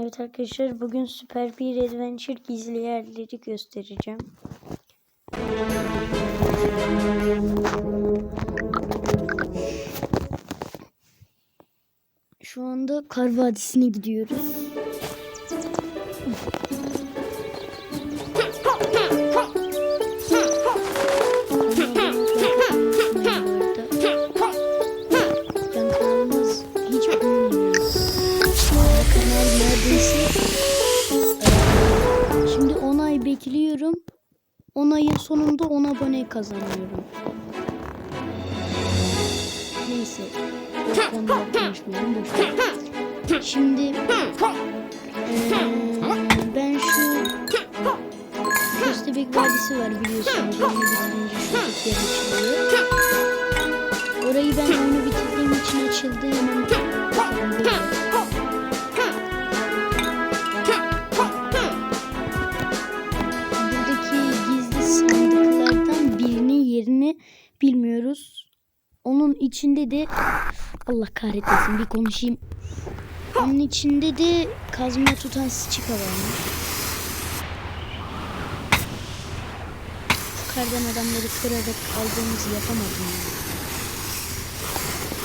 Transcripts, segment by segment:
Evet arkadaşlar bugün Süper bir Adventure gizli yerleri göstereceğim. Şu anda Kar Vadisi'ne gidiyoruz. 10 ayın sonunda 10 abone kazanıyorum. Neyse. O konuları konuşmayalım. boş ver. Şimdi eee, ben şu Köstebek Vadisi var biliyorsunuz. Oyunu bitirince şu yer açılıyor. Orayı ben oyunu bitirdiğim için açıldı. Hemen içinde de Allah kahretmesin bir konuşayım. Onun içinde de kazma tutan sıçıka varmış. Şu kardan adamları kırarak aldığımızı yapamadım ya.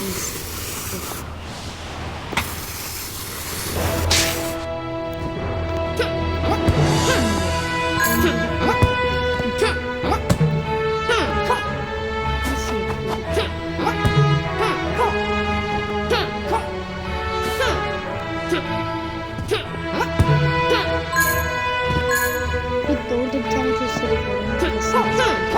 Neyse. 放肆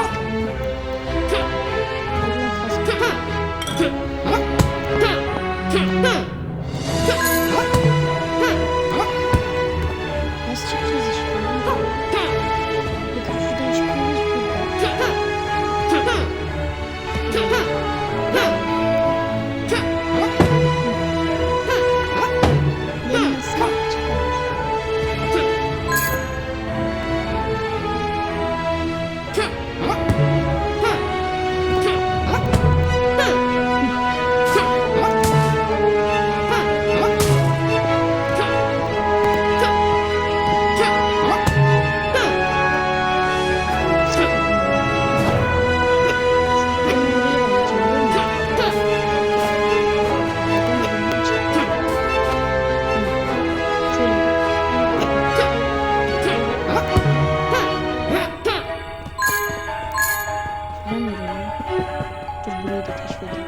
keşfedeyim.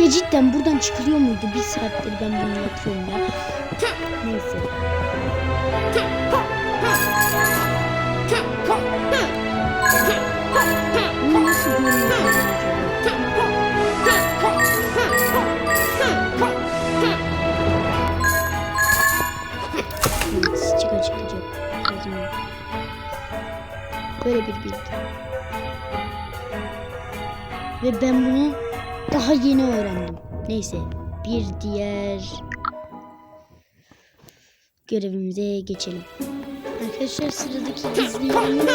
Ya cidden buradan çıkılıyor muydu? Bir saattir ben bunu yapıyorum ya. Neyse. Bu nasıl yok. Böyle bir bilgi. Ve ben bunu daha yeni öğrendim. Neyse bir diğer görevimize geçelim. Arkadaşlar sıradaki gizli yerimiz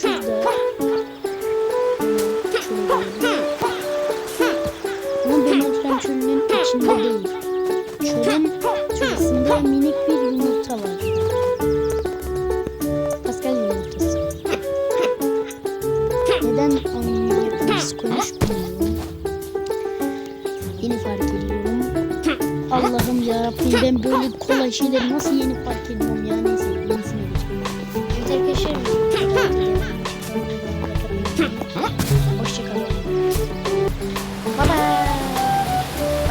şurada. Ama benim oturan çölünün içinde değil. Çölün şurasında minik bir yumurta var. Yeni fark ediyorum. Allah'ım yarabbim ben böyle kolay şeyleri nasıl yeni fark ediyorum ya neyse yenisine geçelim. Evet arkadaşlar